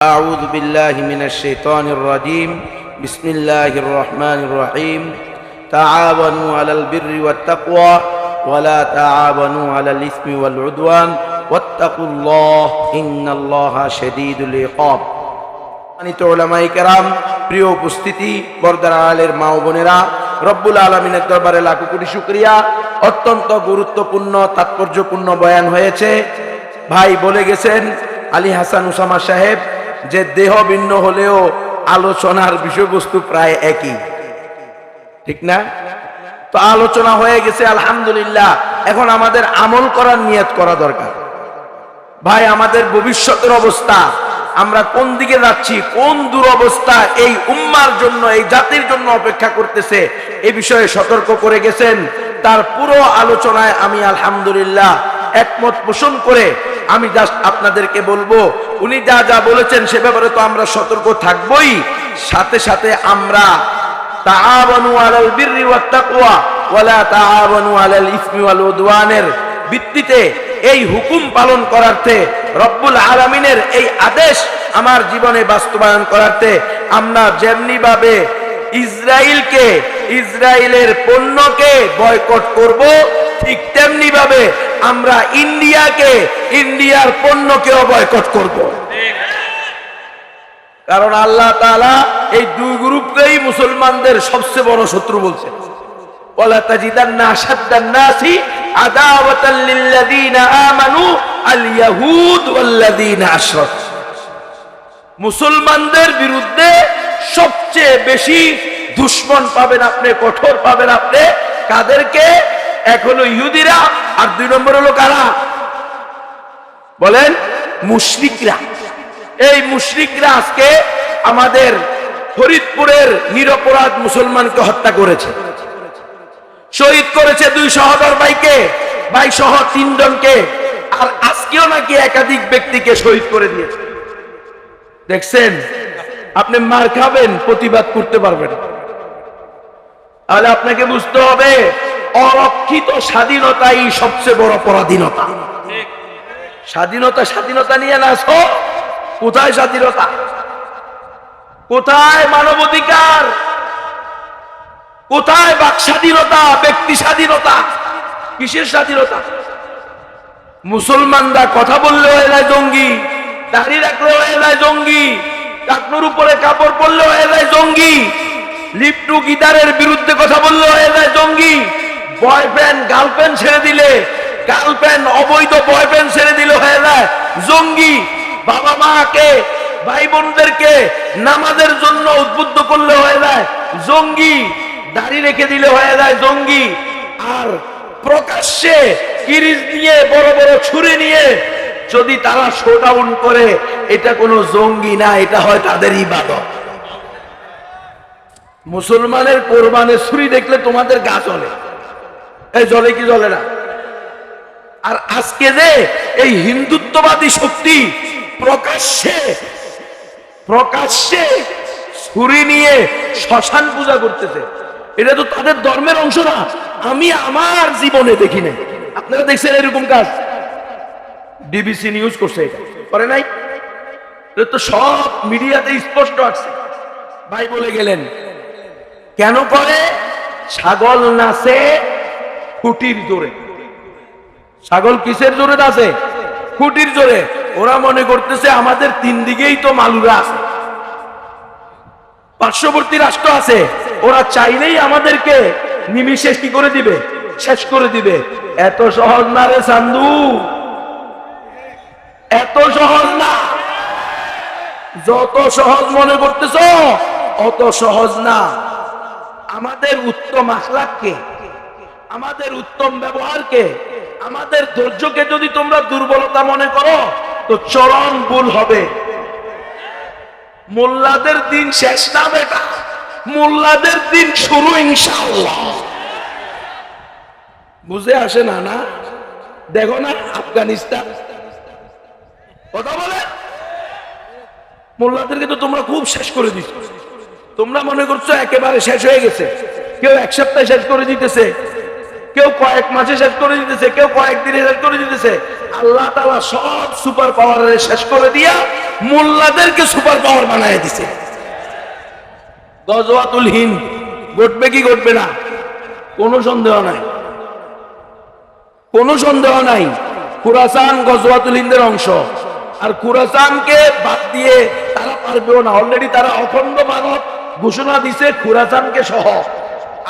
أعوذ بالله من الشيطان الرجيم بسم الله الرحمن الرحيم تعاونوا على البر والتقوى ولا تعاونوا على الإثم والعدوان واتقوا الله إن الله شديد العقاب সম্মানিত ওলামাই কেরাম প্রিয় উপস্থিতি বর্দার আলের মা ও বোনেরা রব্বুল আলমিনের দরবারে লাখো কোটি শুক্রিয়া অত্যন্ত গুরুত্বপূর্ণ তাৎপর্যপূর্ণ বয়ান হয়েছে ভাই বলে গেছেন আলী হাসান উসামা সাহেব যে দেহ ভিন্ন হলেও আলোচনার বিষয়বস্তু প্রায় একই। ঠিক না? তো আলোচনা হয়ে গেছে, আলহামদুলিল্লাহ। এখন আমাদের আমল করার নিয়ত করা দরকার। ভাই, আমাদের ভবিষ্যতের অবস্থা, আমরা কোন দিকে যাচ্ছি, কোন দুরবস্থা এই উম্মার জন্য, এই জাতির জন্য অপেক্ষা করতেছে, এ বিষয়ে সতর্ক করে গেছেন। তার পুরো আলোচনায় আমি আলহামদুলিল্লাহ একমত পোষণ করে আমি জাস্ট আপনাদেরকে বলব, উনি যা যা বলেছেন সে ব্যাপারে তো আমরা সতর্ক থাকবই। সাথে সাথে আমরা তাআবানু আলাল বিররি ওয়াত তাকওয়া ওয়ালা তাআবানু আলাল ভিত্তিতে এই হুকুম পালন করার্থে রব্বুল আলামিনের এই আদেশ আমার জীবনে বাস্তবায়ন করার্থে আমরা যেমনি ভাবে ইসরায়েলকে ইসরায়েলের পণ্যকে বয়কট করব ঠিক তেমনি ভাবে আমরা ইন্ডিয়াকে, ইন্ডিয়ার পণ্যকে অবয়কট করব। কারণ আল্লাহ তালা এই দুই গ্রুপকেই মুসলমানদের সবচেয়ে বড় শত্রু বলছেন। মুসলমানদের বিরুদ্ধে সবচেয়ে বেশি দুশ্মন পাবেন আপনি, কঠোর পাবেন আপনি। কাদেরকে? এক হলো ইহুদিরা, আর দুই নম্বর হলো কারা? বলেন, মুশরিকরা। এই মুশরিকরা আজকে আমাদের ফরিদপুরের নিরপরাধ মুসলমানকে হত্যা করেছে। শহীদ করেছে দুই সহদর ভাইকে, ভাই সহ তিনজনকে, আর আজকেও নাকি একাধিক ব্যক্তিকে শহীদ করে দিয়েছে। দেখছেন? আপনি মার খাবেন, প্রতিবাদ করতে পারবেন তাহলে আপনাকে বুঝতে হবে অরক্ষিত স্বাধীনতাই সবচেয়ে বড় পরাধীনতা। স্বাধীনতা স্বাধীনতা নিয়ে না আসো, কোথায় স্বাধীনতা? কোথায় মানবাধিকার? কোথায় বাক স্বাধীনতা, ব্যক্তি স্বাধীনতা? কিসের স্বাধীনতা? মুসলমানরা কথা বললে হয়ে যায় জঙ্গি, দাড়ি রাখলে হয়ে যায় জঙ্গি কাকনুর উপরে কাপড় পরলে হয়ে যায় জঙ্গি, লিপটু গিটারের বিরুদ্ধে কথা বললে হয়ে যায় জঙ্গি। বয়ফ্রেন্ড গার্লফ্রেন্ড ছেড়ে দিলে। গার্লফ্রেন্ড অবৈধ বয়ফ্রেন্ড ছেড়ে দিলে হয়ে যায়। জঙ্গি বাবা মাকে, ভাই বোনদেরকে নামাজের জন্য উদ্বুদ্ধ করলে হয়ে যায়। জঙ্গি দাড়ি রেখে দিলে হয়ে যায়। জঙ্গি আর প্রকাশ্যে কিরিজ নিয়ে, বড় বড় ছুরি নিয়ে যদি তারা শোডাউন করে, এটা কোনো জঙ্গি না, এটা হয় তাদের ইবাদত। মুসলমানের কোরবানের ছুরি দেখলে তোমাদের গা চলে এই জলে কি জলে না? আর আজকে যে এই হিন্দুত্ববাদী শক্তি প্রকাশ্যে প্রকাশ্যে ছুরি নিয়ে শ্মশান পূজা করতেছে, এটা তো তাদের ধর্মের অংশ না। আমি আমার জীবনে দেখি নাই। আপনারা দেখছেন এরকম কাজ? ডিবিসি নিউজ করছে এটা। করে নাই? তো সব মিডিয়াতে স্পষ্ট আছে। ভাই বলে গেলেন, কেন করে? ছাগল নাচে খুঁটির জোরে। ছাগল কিসের জোরে নাচে? খুঁটির জোরে। ওরা মনে করতেছে আমাদের তিন দিকেই তো মালুরা আছে। পার্শ্ববর্তী রাষ্ট্র আছে। ওরা চাইলেই আমাদেরকে নিমিশেষ কি করে দিবে? শেষ করে দিবে। এত সহজ না রে সান্দু এত সহজ না। যত সহজ মনে করতেছ, অত সহজ না। আমাদের উত্তম আখলাককে আমাদের উত্তম ব্যবহারকে, আমাদের ধৈর্যকে যদি তোমরা দুর্বলতা মনে করো, তো চরম ভুল হবে। মোল্লাদের দিন শেষ না বেটা, মোল্লাদের দিন শুরু ইনশাআল্লাহ। বুঝে আসে না না? দেখো না, আফগানিস্তান। কথা বলে? মোল্লাদেরকে তো তোমরা খুব শেষ করে দিচ্ছ তোমরা মনে করছ একেবারে শেষ হয়ে গেছে। কেউ এক সপ্তাহে শেষ করে দিতেছে। কেউ কয়েক মাসে শেষ করে দিতেছে, কেউ কয়েক দিনে শেষ করে দিতেছে। আল্লাহ তালা সব সুপার পাওয়ার শেষ করে দিয়া মোল্লাদেরকে সুপার পাওয়ার বানায় দিছে। গজওয়াতুল হিন্দ, ঘটবে কি ঘটবে না? কোনো সন্দেহ নাই। কোনো সন্দেহ নাই, খুরাসান গজওয়াতুল হিন্দের অংশ। আর খুরাসানকে বাদ দিয়ে তারা পারবেও না। অলরেডি তারা অখণ্ড ভারত ঘোষণা দিছে খুরাসানকে সহ,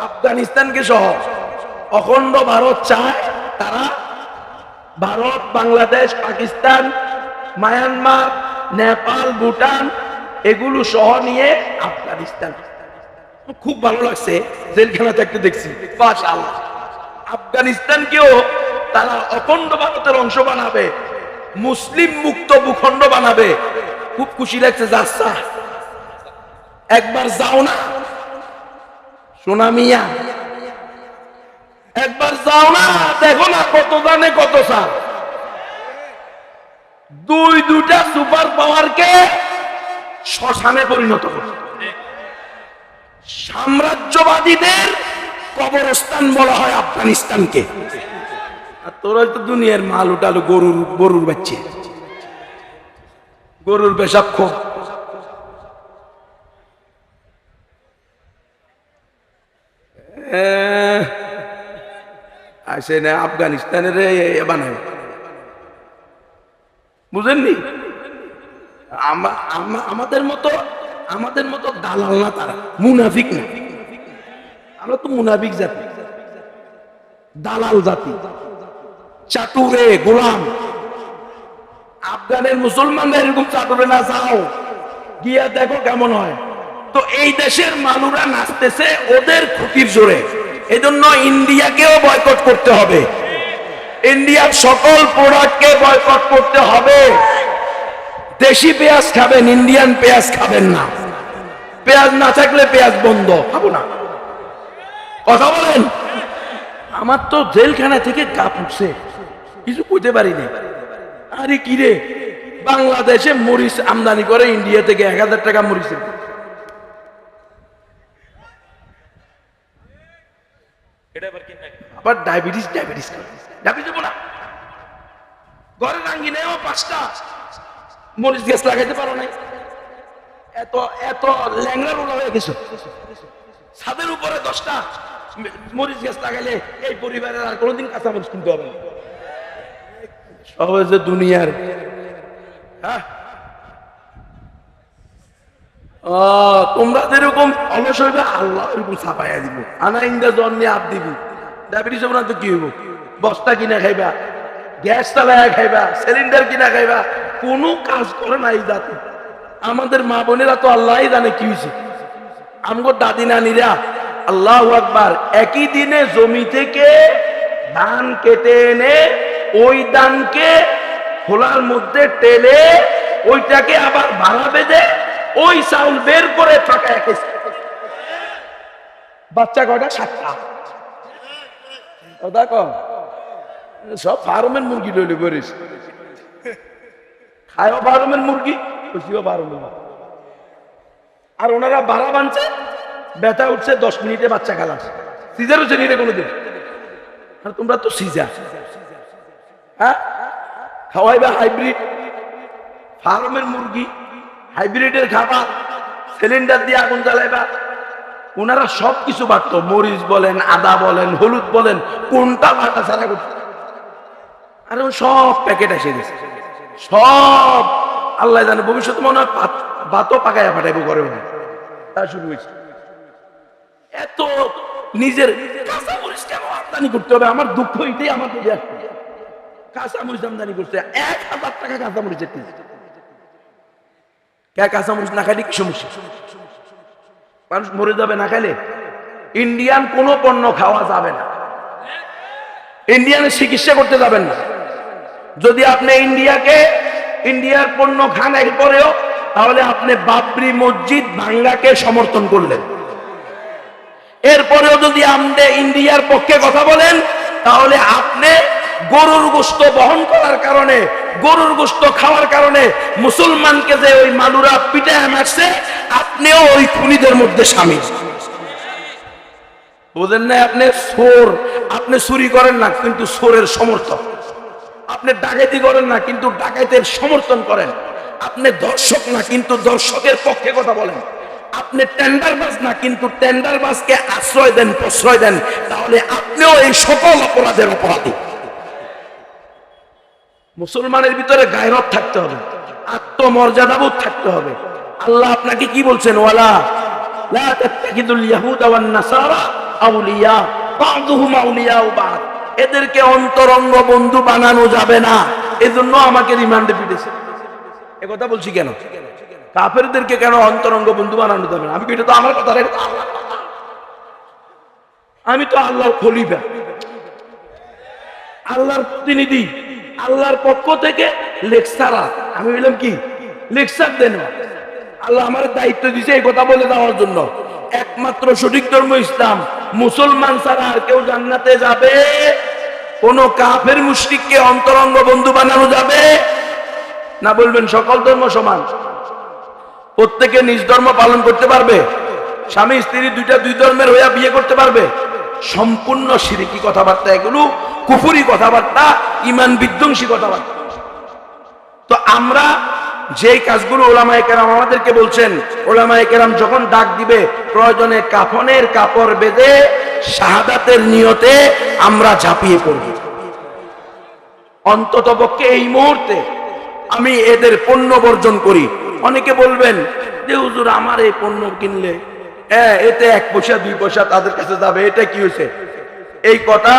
আফগানিস্তানকে সহ। অখণ্ড ভারত চায় তারা ভারত, বাংলাদেশ, পাকিস্তান, মায়ানমার, নেপাল, ভুটান এগুলো সহ নিয়ে আফগানিস্তান। খুব ভালো লাগছে, জেলখানাতে একটা দেখছি। আফগানিস্তানকেও তারা অখণ্ড ভারতের অংশ বানাবে, মুসলিম মুক্ত ভূখণ্ড বানাবে। খুব খুশি লাগছে যাচ্ছা একবার যাও না, সোনা মিয়া। একবার যাও না, দেখো না কত দানে কত সাল। দুই দুটা সুপার পাওয়ারকে শ্মশানে পরিণত করছে সাম্রাজ্যবাদীদের কবরস্থান বলা হয় আফগানিস্তানকে। আর তোরা তো দুনিয়ার মাল উঠালো, গরুর গরুর বাচ্চে। গরুর পেশাব খো। আসে না আফগানিস্তানের বুঝেননি? আমা- আমা- আমাদের মতো আমাদের মতো দালাল না তারা, মুনাফিক না। আমরা তো মুনাফিক জাতি। দালাল জাতি। চাটুরে, গোলাম। আফগানের মুসলমানরা এরকম চাটুরে না, যাও। গিয়া দেখো কেমন হয়। তো এই দেশের মানুষরা নাচতেছে ওদের ক্ষতির জোরে। এই জন্য ইন্ডিয়াকেও বয়কট করতে হবে। ইন্ডিয়ার সকল প্রোডাক্টকে বয়কট করতে হবে। দেশি পেঁয়াজ খাবেন ইন্ডিয়ান পেঁয়াজ খাবেন না। পেঁয়াজ না থাকলে পেঁয়াজ বন্ধ, খাব না। কথা বলেন? আমার তো জেলখানা থেকে কাপ উঠছে। কিছু বুঝতে পারিনি। আরে কি রে? বাংলাদেশে মরিচ আমদানি করে ইন্ডিয়া থেকে এক হাজার টাকা মরিচ আবার ডায়াবেটিস ডায়াবেটিস ডায়াবেটিস দেবো না। ঘরে রাঙ্গি নেও পাঁচটা মরিচ গ্যাস লাগাইতে পারো নাই। এত এত ল্যাংড়া রোলা হয়ে গেছো। ছাদের উপরে দশটা মরিচ গ্যাস লাগাইলে এই পরিবারের আর কোনোদিন কাঁচা মরিচ কিনতে হবে না। সব দুনিয়ার। হ্যাঁ? তোমরা যেরকম অলস হইবে আল্লাহ এরকম ছাপাইয়া দিব। আনা ইন্দা জন নিয়ে আপ দিবি। ডায়াবেটিস হবে না তো কি হইব বস্তা কিনা খাইবা, গ্যাস চালায়া খাইবা, সিলিন্ডার কিনা খাইবা, কোনো কাজ করে না এই আমাদের মা বোনেরা তো আল্লাহ জানে কি হয়েছে আমগো দাদি নানিরা আল্লাহ আকবার একই দিনে জমি থেকে ধান কেটে এনে ওই ধানকে খোলার মধ্যে টেলে ওইটাকে আবার ভাড়া বেঁধে ওই চাউল বের করে ফাঁকা একেছে বাচ্চা কয়টা? সাতটা। কথা কম সব ফার্মের মুরগি লইলে করিস খায়ও ফার্মের মুরগি, খুশিও ফার্মের আর ওনারা বাড়া বানছে, ব্যথা উঠছে, দশ মিনিটে বাচ্চা খালাস। সিজার হচ্ছে নিরে কোনোদিন। আর তোমরা তো সিজা হ্যাঁ? খাওয়াইবা হাইব্রিড। ফার্মের মুরগি, হাইব্রিডের খাবার, সিলিন্ডার দিয়ে আগুন জ্বালাইবা। ওনারা সব কিছু বাড়তো। মরিচ বলেন, আদা বলেন, হলুদ বলেন, কোনটা বাটা ছাড়া করতো আর সব প্যাকেট এসে গেছে। সব। আল্লাহ জানে, ভবিষ্যতে মনে হয় ভাতও পাকাইয়া পাঠাইবো ঘরে মনে তা শুরু হয়েছে। এত নিজের আমদানি করতে হবে? আমার দুঃখ এটাই আমার আসছে কাঁচা মরিচ আমদানি করছে এক হাজার টাকা কাঁচা মরিচের কেজি কাঁচা মরিচ না খাইলে কি সমস্যা। মানুষ মরে যাবে না খেলে ইন্ডিয়ান কোনো পণ্য খাওয়া যাবে না। ইন্ডিয়ানের চিকিৎসা করতে যাবেন না। যদি আপনি ইন্ডিয়াকে ইন্ডিয়ার পণ্য খান এরপরেও তাহলে আপনি বাবরি মসজিদ ভাঙ্গাকে সমর্থন করলেন। এরপরেও যদি আপনি ইন্ডিয়ার পক্ষে কথা বলেন, তাহলে আপনি গরুর গোস্ত বহন করার কারণে, গরুর গোস্ত খাওয়ার কারণে মুসলমানকে যে ওই মানুরা পিটায় মারছে, আপনিও ওই খুনিদের মধ্যে সামিল বোঝেন না আপনি? সোর। আপনি চুরি করেন না, কিন্তু সোরের সমর্থক। আপনি ডাকাতি করেন না, কিন্তু ডাকাতের সমর্থন করেন। আপনি দর্শক না, কিন্তু দর্শকের পক্ষে কথা বলেন। আপনি টেন্ডারবাজ না, কিন্তু টেন্ডারবাজকে আশ্রয় দেন, প্রশ্রয় দেন, তাহলে আপনিও এই সকল অপরাধের অপরাধী। মুসলমানের ভিতরে গায়রত থাকতে হবে, আত্মমর্যাদাবোধ থাকতে হবে। আল্লাহ আপনাকে কি বলছেন? ওয়ালা, লা তাত্তাকিদুল ইয়াহুদা ওয়ান নাসারা আউলিয়া, বা'দুহুম আউলিয়াউ বা'দ। এদেরকে অন্তরঙ্গ বন্ধু বানানো যাবে না। এজন্য আমাকে রিমান্ডে পিটেছে। এ কথা বলছি কেন? কাফেরদেরকে কেন অন্তরঙ্গ বন্ধু বানানো যাবে না? আমি এটা তো আমার কথা। আমি তো আল্লাহর খলিফা। আল্লাহর প্রতিনিধি। আল্লাহর পক্ষ থেকে লেকচারার। আমি বললাম কি? লেকচার দেন আল্লাহ আমার দায়িত্ব দিছে এই কথা বলে দেওয়ার জন্য। একমাত্র সঠিক ধর্ম ইসলাম। মুসলমান ছাড়া আর কেউ জান্নাতে যাবে। কোন কাফের মুশরিককে অন্তরঙ্গ বন্ধু বানানো যাবে? না বলবেন সকল ধর্ম সমান। প্রত্যেকে নিজ ধর্ম পালন করতে পারবে। স্বামী, স্ত্রী দুইটা দুই ধর্মের হইয়া বিয়ে করতে পারবে। সম্পূর্ণ সিরিকি কথাবার্তা এগুলো কুফুরি কথাবার্তা, ইমান বিধ্বংসী কথাবার্তা। তো আমরা যেই কাজগুলো ওলামায়ে কেরাম আমাদেরকে বলছেন, ওলামায়ে কেরাম যখন ডাক দিবে, প্রয়োজনে কাফনের কাপড় বেঁধে শাহাদাতের নিয়তে আমরা ঝাঁপিয়ে পড়ব। অন্তত পক্ষে এই মুহূর্তে আমি এদের পণ্য বর্জন করি। অনেকে বলবেন যে হুজুর, আমার এই পণ্য কিনলে? হ্যাঁ এতে এক পয়সা, দুই পয়সা তাদের কাছে যাবে, এটা কি হয়েছে? এই কথা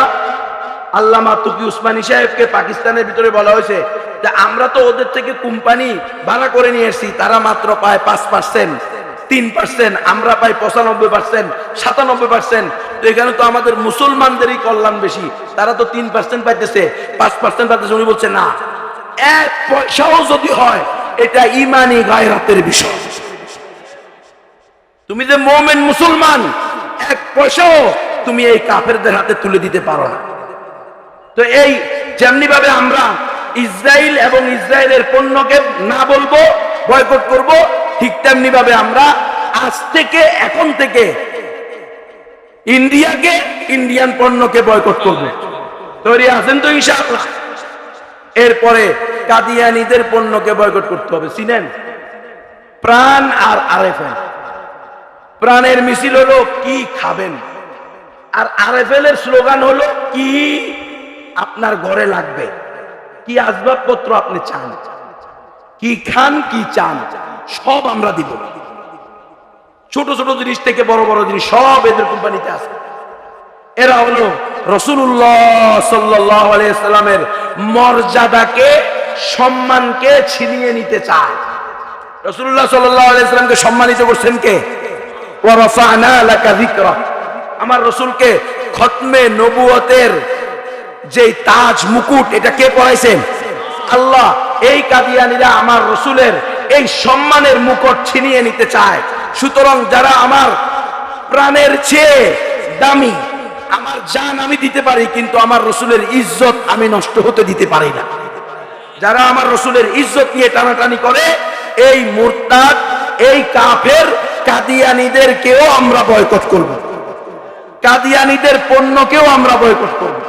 আল্লামা তুকি উসমানী সাহেবকে পাকিস্তানের ভিতরে বলা হয়েছে যে আমরা তো ওদের থেকে কোম্পানি ভাড়া করে নিয়ে এসেছি, তারা মাত্র পায় পাঁচ পার্সেন্ট তিন পার্সেন্ট আমরা পাই পঁচানব্বই পার্সেন্ট সাতানব্বই পার্সেন্ট তো এখানে তো আমাদের মুসলমানদেরই কল্যাণ বেশি, তারা তো তিন পার্সেন্ট পাইতেছে, পাঁচ পার্সেন্ট পাইতেছে, উনি বলছে না। এক পয়সাও যদি হয়, এটা ইমানি গায়রাতের বিষয়। তুমি যে মোমেন মুসলমান, এক পয়সাও তুমি এই কাফেরদের হাতে তুলে দিতে পারো না। তো এই যেমনি ভাবে আমরা ইসরায়েল এবং ইসরায়েলের পণ্যকে না বলব, বয়কট করব, ঠিক তেমনি ভাবে আমরা আজ থেকে, এখন থেকে ইন্ডিয়াকে, ইন্ডিয়ান পণ্যকে বয়কট করব। তৈরি আছেন তো ইনশাআল্লাহ। এরপরে কাদিয়ানিদের পণ্যকে বয়কট করতে হবে, চিনেন? প্রাণ আর আরেফেন প্রাণের মিছিল হলো, কি খাবেন? আর আরএফএল এর স্লোগান হলো, কি আপনার ঘরে লাগবে। কি আসবাবপত্র আপনি চান? কি খান, কি চান? সব আমরা দিব। ছোট ছোট জিনিস থেকে বড় বড় জিনিস সব এদের কোম্পানিতে আছে। এরা হলো রসুল্লাহ সাল্লাহ আলাইসাল্লামের মর্যাদাকে, সম্মানকে ছিনিয়ে নিতে চায়। রসুল্লাহ সাল্লাহ আলাইসাল্লামকে সম্মানিত করছেন কে? আমার রসুলকে খতমে নবুয়তের যে তাজ মুকুট, এটা কে পড়াইছেন আল্লাহ, এই কাদিয়ানিরা আমার রসুলের এই সম্মানের মুকুট ছিনিয়ে নিতে চায়। সুতরাং যারা আমার প্রাণের চেয়ে দামি, আমার জান আমি দিতে পারি, কিন্তু আমার রসুলের ইজ্জত আমি নষ্ট হতে দিতে পারি না। যারা আমার রসুলের ইজ্জত নিয়ে টানাটানি করে, এই মুরতাদ, এই কাফের কাদিয়ানিদেরকেও আমরা বয়কট করব। কাদিয়ানিদের পণ্যকেও আমরা বয়কট করব।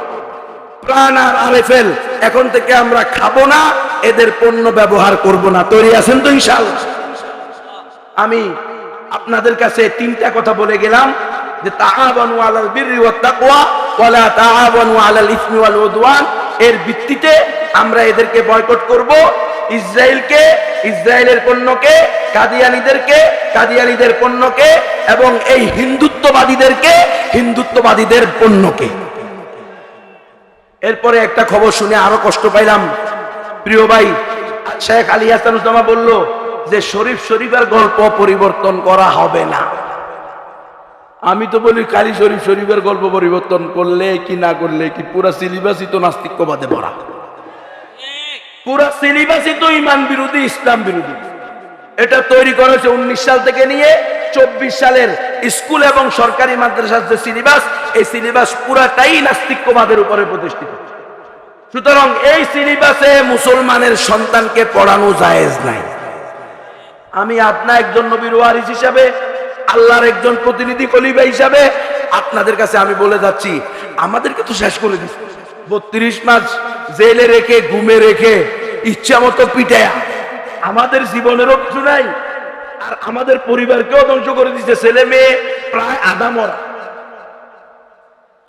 প্রাণ আর আরেফেল। এখন থেকে আমরা খাব না, এদের পণ্য ব্যবহার করব না। তৈরি আছেন তো ইনশাআল্লাহ আমি আপনাদের কাছে তিনটা কথা বলে গেলাম, যে তাআবানু আলাল বিররি ওয়াত তাকওয়া ওয়ালা তাআবানু আলাল ইসমি ওয়াল উদওয়ান। এর ভিত্তিতে আমরা এদেরকে বয়কট করব। ইসরায়েলকে ইসরায়েলের পণ্যকে, কাদিয়ানিদেরকে, কাদিয়ানিদের পণ্যকে এবং এই হিন্দুত্ববাদীদেরকে, হিন্দুত্ববাদীদের পণ্যকে। এরপরে একটা খবর শুনে আরও কষ্ট পাইলাম। প্রিয় ভাই, শেখ আলী হাসান উসামা বলল যে, শরীফ শরীফের গল্প পরিবর্তন করা হবে না। আমি তো বলি, কালী শরীফ শরীফের গল্প পরিবর্তন করলে কি না করলে কি, পুরা সিলিবাসই তো নাস্তিক্যবাদে ভরা। পুরা সিলিবাসই তো ইমান বিরোধী ইসলাম বিরোধী এটা তৈরি করেছে উনিশ সাল থেকে নিয়ে চব্বিশ সালের স্কুল এবং সরকারি মাদ্রাসার যে সিলেবাস, এই সিলেবাস পুরাটাই নাস্তিক্যবাদের উপরে প্রতিষ্ঠিত। সুতরাং এই সিলেবাসে মুসলমানের সন্তানকে পড়ানো জায়েজ নাই। আমি আপনার একজন নবীর ওয়ারিস হিসাবে, আল্লাহর একজন প্রতিনিধি কলিবা হিসাবে আপনাদের কাছে আমি বলে যাচ্ছি, আমাদেরকে তো শেষ করে দিচ্ছে বত্রিশ মাস জেলে রেখে, ঘুমে রেখে ইচ্ছা মতো পিটায়া। আমাদের জীবনেরও কিছু নাই। আর আমাদের পরিবারকেও ধ্বংস করে দিচ্ছে ছেলে মেয়ে, প্রায় আধা মরা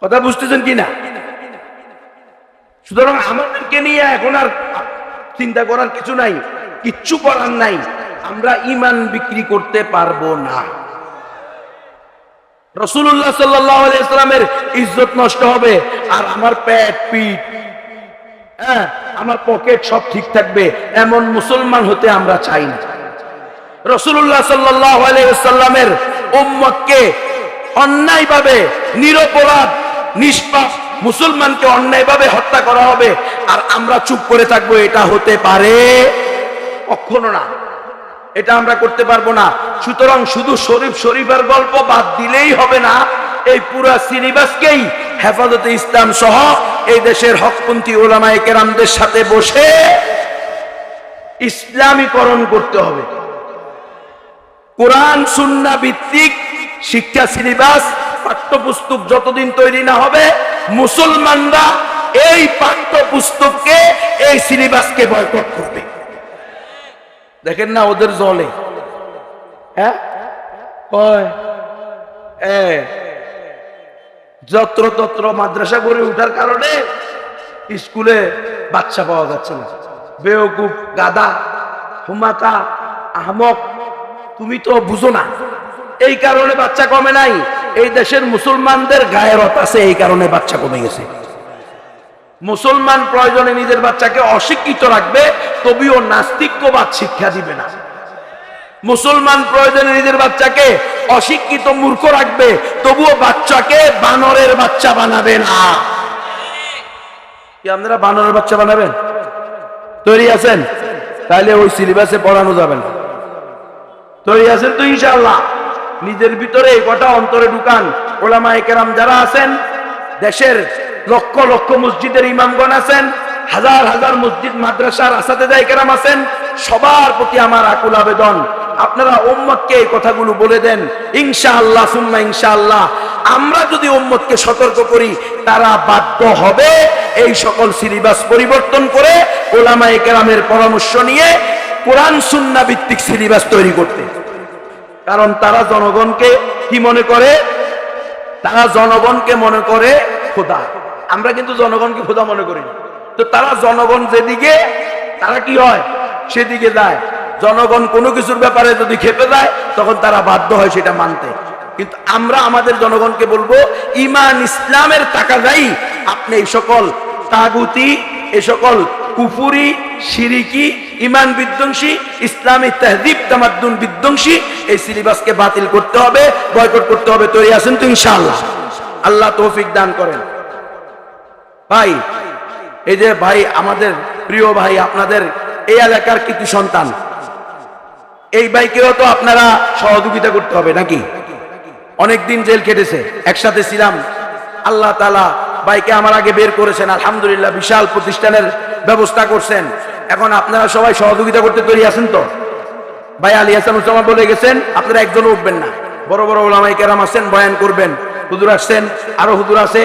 কথা বুঝতেছেন কিনা সুতরাং আমাদেরকে নিয়ে এখন আর চিন্তা করার কিছু নাই, কিচ্ছু করার নাই। আমরা ইমান বিক্রি করতে পারব না। রসুল্লাহ সাল্লামের ইজ্জত নষ্ট হবে, আর আমার পেট পিঠ হ্যাঁ আমার পকেট সব ঠিক থাকবে, এমন মুসলমান হতে আমরা চাই না। রসুল্লাহ সাল্লামের উম্মতকে অন্যায়ভাবে নিরপরাধ, নিষ্পাপ মুসলমানকে অন্যায়ভাবে হত্যা করা হবে, আর আমরা চুপ করে থাকব, এটা হতে পারে কখনো না। এটা আমরা করতে পারব না। সুতরাং শুধু শরীফ শরীফের গল্প বাদ দিলেই হবে না, এই পুরা সিলেবাসকেই হেফাজতে ইসলাম সহ এই দেশের হকপন্থী ওলামায়ে কেরামদের সাথে বসে ইসলামীকরণ করতে হবে। কোরআন, সুন্না ভিত্তিক শিক্ষা সিলেবাস, পাঠ্যপুস্তক যতদিন তৈরি না হবে, মুসলমানরা এই পাঠ্যপুস্তককে, এই সিলেবাসকে বয়কট করবে। দেখেন না ওদের জলে। হ্যাঁ? কয়? যত্র তত্র মাদ্রাসা গড়ে ওঠার কারণে স্কুলে বাচ্চা পাওয়া যাচ্ছে না। বেওকুফ, গাদা হুমাকা আহমক, তুমি তো বুঝো না। এই কারণে বাচ্চা কমে নাই। এই দেশের মুসলমানদের গায়েরত আছে, এই কারণে বাচ্চা কমে গেছে। মুসলমান প্রয়োজনে নিজের বাচ্চাকে অশিক্ষিত রাখবে, তবেও নাস্তিক্যবাদ শিক্ষা দিবে না। মুসলমান প্রয়োজনে নিজের বাচ্চাকে অশিক্ষিত মূর্খ রাখবে, তবুও বাচ্চাকে বানরের বাচ্চা বানাবে না। আপনারা বানরের বাচ্চা বানাবেন? তৈরি আছেন? তাহলে ওই সিলেবাসে পড়ানো যাবে না। তৈরি আছেন তো ইনশাআল্লাহ। নিজের ভিতরে এই কটা অন্তরে ঢুকান। ওলামা কেরাম যারা আছেন, দেশের লক্ষ লক্ষ মসজিদের ইমামগণ আছেন হাজার হাজার মসজিদ মাদ্রাসার আসাতে কেরাম আছেন, সবার প্রতি আমার আকুল আবেদন। আপনারা উম্মতকে এই কথাগুলো বলে দেন, ইনশাআল্লাহ, সুম্মা ইনশাআল্লাহ। আমরা যদি উম্মতকে সতর্ক করি, তারা বাধ্য হবে এই সকল সিলেবাস পরিবর্তন করে ওলামায়ে কেরামের পরামর্শ নিয়ে কোরআন, সুন্না ভিত্তিক সিলেবাস তৈরি করতে। কারণ তারা জনগণকে কি মনে করে? তারা জনগণকে মনে করে খোদা। আমরা কিন্তু জনগণকে খোদা মনে করি না। তো তারা জনগণ যেদিকে, তারা কি হয়? সেদিকে যায়। জনগণ কোনো কিছুর ব্যাপারে যদি খেপে যায়, তখন তারা বাধ্য হয় সেটা মানতে। কিন্তু আমরা আমাদের জনগণকে বলব, ইমান ইসলামের টাকা যাই, আপনি এই সকল তাগুতি, এ সকল কুফুরি, সিরিকি, ইমান বিধ্বংসী, ইসলামী তেহদিব, তামাদ্দুন বিধ্বংসী, এই সিলেবাসকে বাতিল করতে হবে, বয়কট করতে হবে, তৈরি আছেন তো ইনশাআল্লাহ। আল্লাহ তৌফিক দান করেন। ভাই এই যে ভাই, আমাদের প্রিয় ভাই, আপনাদের এই এলাকার কৃতি সন্তান। এই ভাইকেও তো আপনারা সহযোগিতা করতে হবে নাকি? অনেকদিন জেল কেটেছে একসাথে ছিলাম। আল্লাহ তালা ভাইকে আমার আগে বের করেছেন, আলহামদুলিল্লাহ বিশাল প্রতিষ্ঠানের ব্যবস্থা করছেন। এখন আপনারা সবাই সহযোগিতা করতে তৈরি আছেন তো? ভাই আলী হাসান উসামা বলে গেছেন, আপনারা একজনও উঠবেন না। বড় বড় ওলামাই কেরাম আছেন বয়ান করবেন। হুজুর আসছেন, আরও হুজুর আছে।